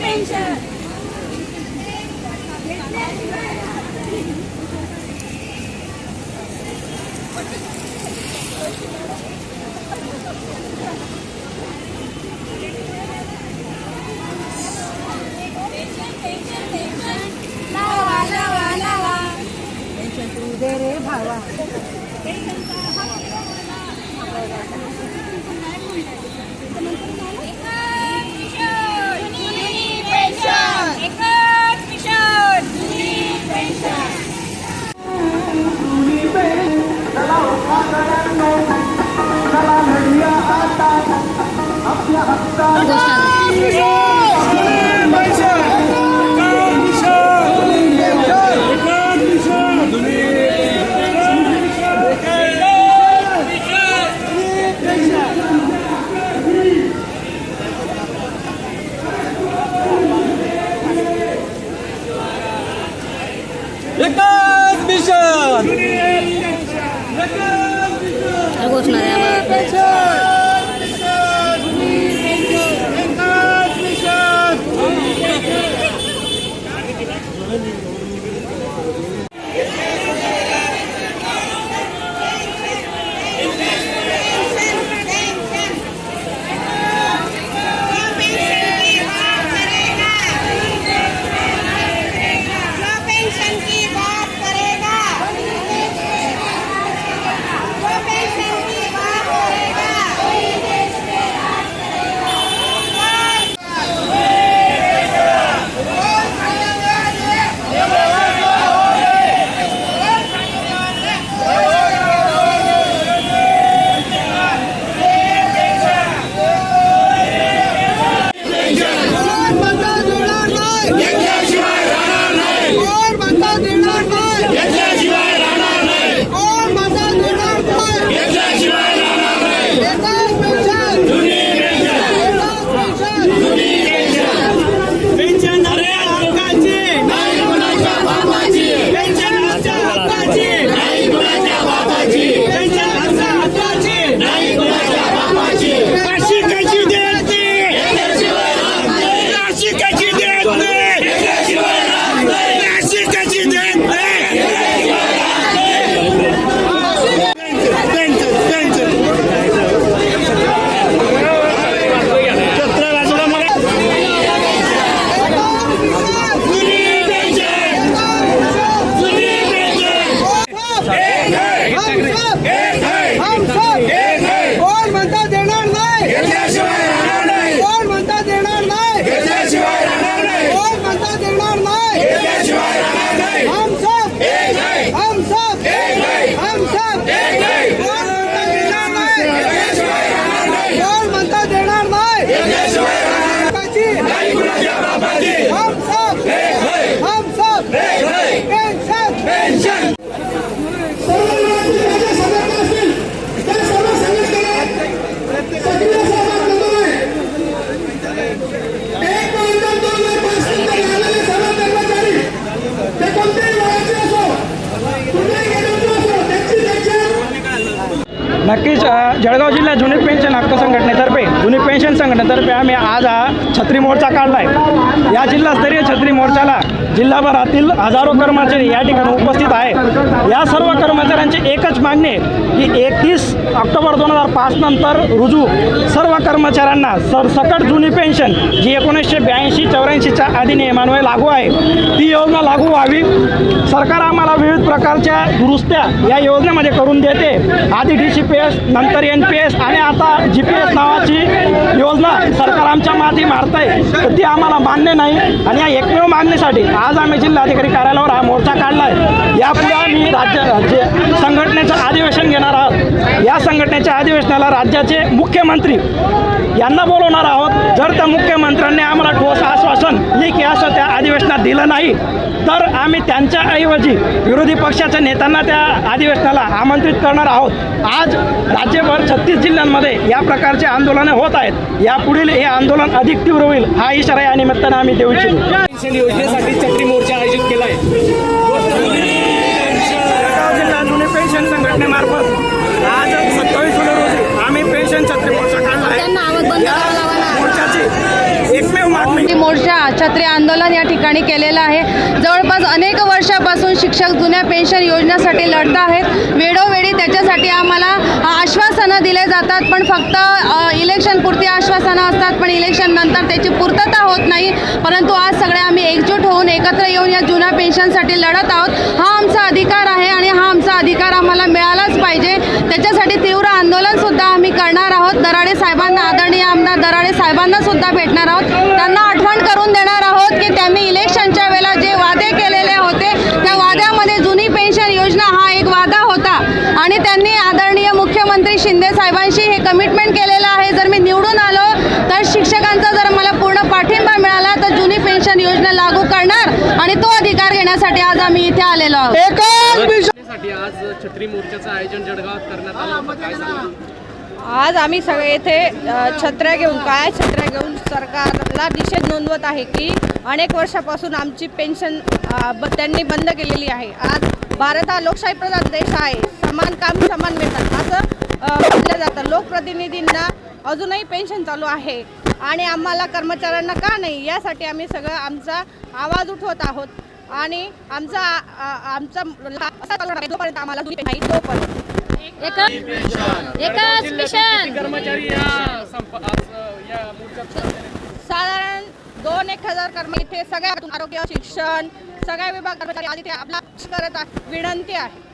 attention. Tension to the pension तू दे नक्कीच जळगाव जिल्हा जुने पेन्शन हक्क संघटनेतर्फे संघटनेतर्फे आम्ही आज हा छत्री मोर्चा काढला आहे या जिल्हास्तरीय छत्री मोर्चाला जिल्हाभरातील हजारो कर्मचारी या ठिकाणी उपस्थित आहेत. या सर्व कर्मचाऱ्यांची एकच मागणी आहे की एकतीस ऑक्टोबर दोन हजार पाच नंतर रुजू. सर्व कर्मचाऱ्यांना सरसकट जुनी पेन्शन जी एकोणीसशे ब्याऐंशी चौऱ्याऐंशीच्या अधिनियमान्वये लागू आहे ती योजना लागू व्हावी. सरकार आम्हाला विविध प्रकारच्या दुरुस्त्या या योजनेमध्ये करून देते. आधी डी सी पी एस नंतर एन पी एस आणि आता जी पी एस नावाची योजना सरकार आमच्या माती मारत आहे तर ती आम्हाला मान्य नाही. आणि या एकमेव मागणीसाठी आज आम्ही जिल्हाधिकारी कार्यालयावर हा मोर्चा काढला आहे यापुढे आम्ही राज्य संघटनेचं अधिवेशन घेणार आहोत. या संघटनेच्या अधिवेशनाला राज्याचे मुख्यमंत्री यांना बोलवणार आहोत. जर त्या मुख्यमंत्र्यांनी आम्हाला ठोस आश्वासन लेखी असं अधिवेशनात दिलं नाही तर आम्ही त्यांच्याऐवजी विरोधी पक्षाच्या नेत्यांना त्या अधिवेशनाला आमंत्रित करणार आहोत. आज राज्यभर छत्तीस जिल्ह्यांमध्ये या प्रकारचे आंदोलने होत आहेत. यापुढील हे आंदोलन अधिक तीव्र होईल हा इशारा या निमित्तानं आम्ही देऊ इच्छितो. योजनेसाठी छत्री मोर्चा आयोजित केला आहे जुने पेन्शन संघटनेमार्फत आज सत्तावीस जुलै रोजी आम्ही पेन्शन छत्री मोर्चा काढला त्यांना छत्री आंदोलन या ठिकाणी केलेलं आहे. जवळपास अनेक वर्षापासून शिक्षक जुन्या पेन्शन योजनेसाठी लढत आहेत. वेळोवेळी त्याच्यासाठी आम्हाला आश्वासनं दिले जातात पण फक्त इलेक्शनपुरती आश्वासनं असतात पण इलेक्शन नंतर त्याची पूर्तता होत नाही. परंतु आज सगळे आम्ही एकजूट होऊन एकत्र येऊन या जुन्या पेन्शनसाठी लढत आहोत. हा आमचा अधिकार आहे आणि हा आमचा अधिकार आम्हाला मिळाला पाहिजे त्याच्यासाठी तीव्र आंदोलनसुद्धा आम्ही करणार आहोत दराडे साहेबांना आदरणीय आमदार दराडे साहेबांना सुद्धा भेटणार आहोत त्यांना आठवण करून देणार आहोत की त्यांनी इलेक्शनच्या वेळेला जे वादे केलेले होते त्या वाद्यामध्ये जुनी पेन्शन योजना हा एक वादा होता आणि त्यांनी आदरणीय मुख्यमंत्री शिंदे साहेबांशी हे कमिटमेंट केलेलं आहे. जर मी निवडून आलो तर शिक्षकांचा जर मला पूर्ण पाठिंबा मिळाला तर जुनी पेन्शन योजना लागू करणार आणि तो अधिकार घेण्यासाठी आज आम्ही इथे आलेलो आहोत. आज छत्री मोर्चाचं आयोजन जळगावात करण्यात आलं होतं. काय सांगाल आज आम्ही सगळे येथे छत्र्या घेऊन काय छत्र्या घेऊन सरकारला निषेध नोंदवत आहे की अनेक वर्षापासून आमची पेन्शन त्यांनी बंद केलेली आहे. आज भारत हा लोकशाही प्रधान देश आहे. समान काम समान वेतन असं म्हटलं जातं. लोकप्रतिनिधींना अजूनही पेन्शन चालू आहे. आणि आम्हाला कर्मचाऱ्यांना का नाही? यासाठी आम्ही सगळं आमचा आवाज उठवत आहोत. आणि आमचा आमचा जोपर्यंत आम्हाला नाही तोपर्यंत. एकच मिशन. कर्मचारी या साधारण दोन एक हजार कर्मी इथे सगळ्या आरोग्य शिक्षण सगळ्या विभाग कर्मचारी आधी ते आपला करत आहे. विनंती आहे.